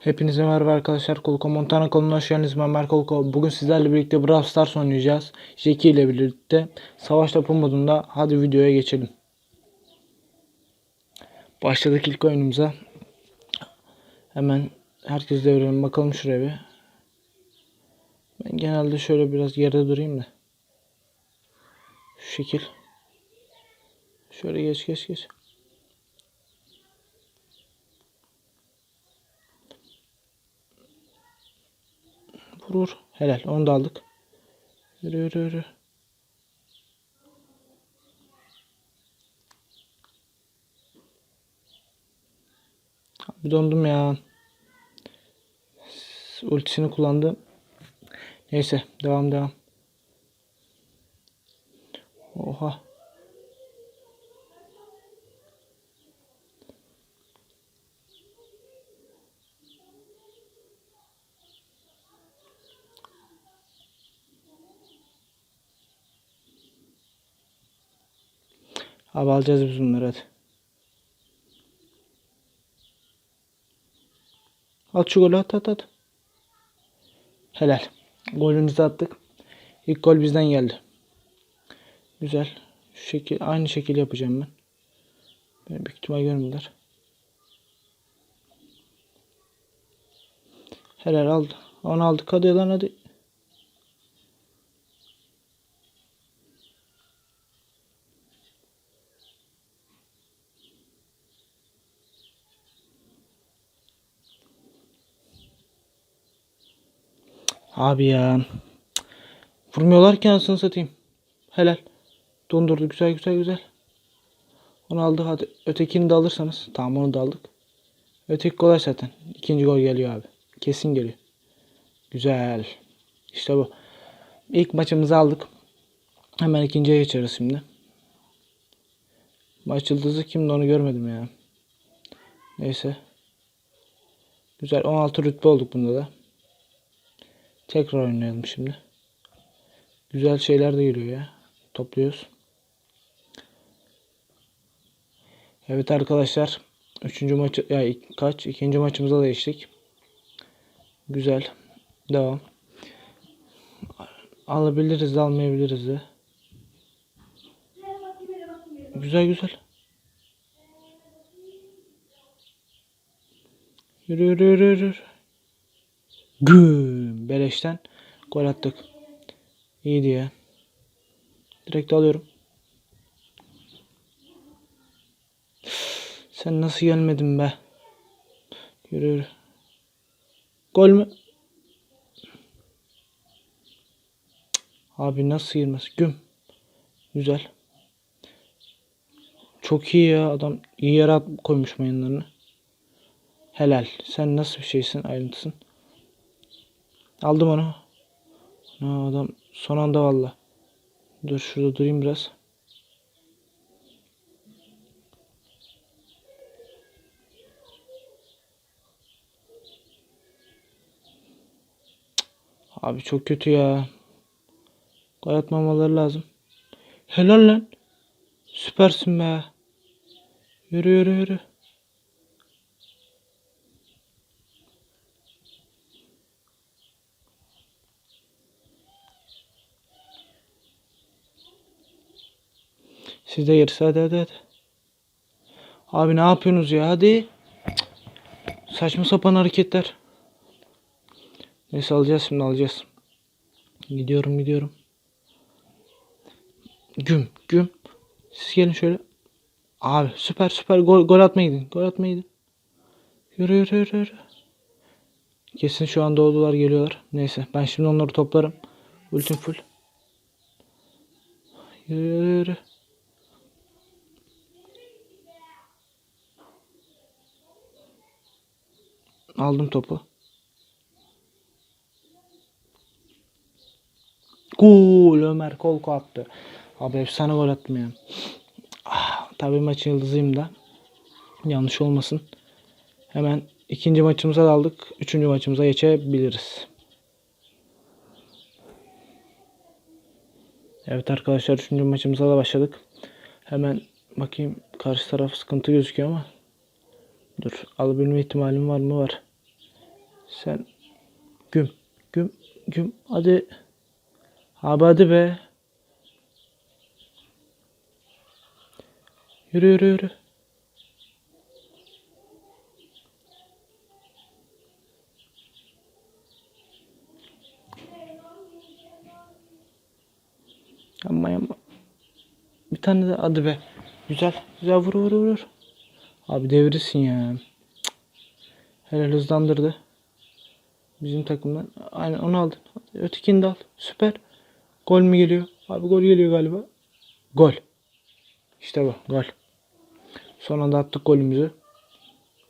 Hepinize merhaba arkadaşlar. Kolko Montana kanalına hoş geldiniz. Ben Mert Kolko. Bugün sizlerle birlikte Brawl Stars oynayacağız. Jackie ile birlikte. Savaş topu modunda. Hadi videoya geçelim. Başladık ilk oyunumuza. Hemen herkes devrelim. Bakalım şuraya bir. Ben genelde şöyle biraz yerde durayım da. Şu şekil. Şöyle geç geç geç. Vur. Helal. Onu da aldık. Yürü yürü yürü. Dondum ya. Ultisini kullandı. Neyse. Devam devam. Oha. Abi alacağız biz bunları hadi. At şu golü at at at. Helal. Golümüzü attık. İlk gol bizden geldi. Güzel. Şu şekil aynı şekil yapacağım ben. Beni büyük ihtimal görmediler. Helal aldı. Onu aldık. Hadi lan hadi. Abi ya. Vurmuyorlar ki anasını satayım. Helal. Dondurdu güzel güzel güzel. Onu aldık hadi. Ötekini de alırsanız. Tamam onu da aldık. Öteki kolay zaten. İkinci gol geliyor abi. Kesin geliyor. Güzel. İşte bu. İlk maçımızı aldık. Hemen ikinciye geçeriz şimdi. Maç yıldızı kimdi onu görmedim ya. Neyse. Güzel 16 rütbe olduk bunda da. Tekrar oynayalım şimdi. Güzel şeyler de geliyor ya. Topluyoruz. Evet arkadaşlar. Üçüncü maçı ya kaç? ikinci maçımıza da geçtik. Güzel. Devam. Alabiliriz de almayabiliriz de. Güzel güzel. Yürü yürü yürü yürü. Güm. Beleşten gol attık. İyiydi ya. Direkt alıyorum. Sen nasıl gelmedin be? Yürü yürü. Gol mü? Abi nasıl girmez? Güm. Güzel. Çok iyi ya adam. iyi yere koymuş mayınlarını. Helal. Sen nasıl bir şeysin ayrıntısın. Aldım onu. Ha, adam son anda valla. Dur şurada durayım biraz. Abi çok kötü ya. Gol atmamaları lazım. Helal lan. Süpersin be. Yürü yürü yürü. Siz de gerisi hadi hadi hadi. Abi ne yapıyorsunuz ya hadi. Saçma sapan hareketler. Neyse alacağız şimdi alacağız. Gidiyorum gidiyorum. Güm güm. Siz gelin şöyle. Abi süper süper gol, gol atmaya gidin. Gol atmaya gidin. Yürü yürü yürü yürü. Kesin şu anda oldular geliyorlar. Neyse ben şimdi onları toplarım. Ultim full. Yürü yürü yürü. Aldım topu. Gol Ömer Kolko attı. Abi efsane gol attım ya. Ah, tabii maçın yıldızıyım da. Yanlış olmasın. Hemen ikinci maçımıza daldık. Üçüncü maçımıza geçebiliriz. Evet arkadaşlar üçüncü maçımıza da başladık. Hemen bakayım karşı taraf sıkıntı gözüküyor ama. Dur alabilme ihtimalim var mı? Var. Sen güm güm güm hadi. Abi hadi be. Yürü yürü yürü. Yapma yapma. Bir tane de hadi be. Güzel. Güzel vur vur vur. Abi devirirsin ya. Helal hızlandırdı. Bizim takımdan. Aynen onu aldın. Ötekini de al. Süper. Gol mü geliyor? Abi gol geliyor galiba. Gol. İşte bu. Gol. Son anda attık golümüzü.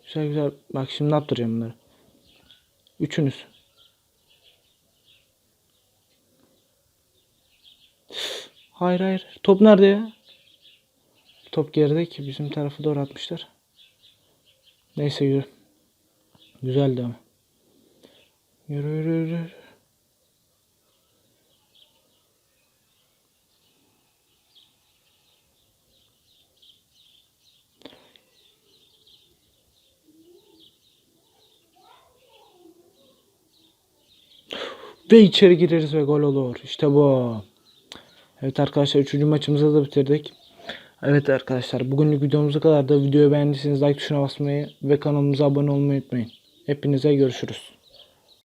Güzel güzel. Bak şimdi ne yaptıracağım bunları. Üçünüz. Hayır hayır. Top nerede ya? Top geride ki bizim tarafı doğru atmışlar. Neyse yürü. Güzeldi ama. Yürü yürü yürü. Ve içeri gireriz ve gol olur. İşte bu. Evet arkadaşlar 3. maçımızı da bitirdik. Evet arkadaşlar bugünlük videomuz bu kadar da videoyu beğendiyseniz like tuşuna basmayı ve kanalımıza abone olmayı unutmayın. Hepinize görüşürüz.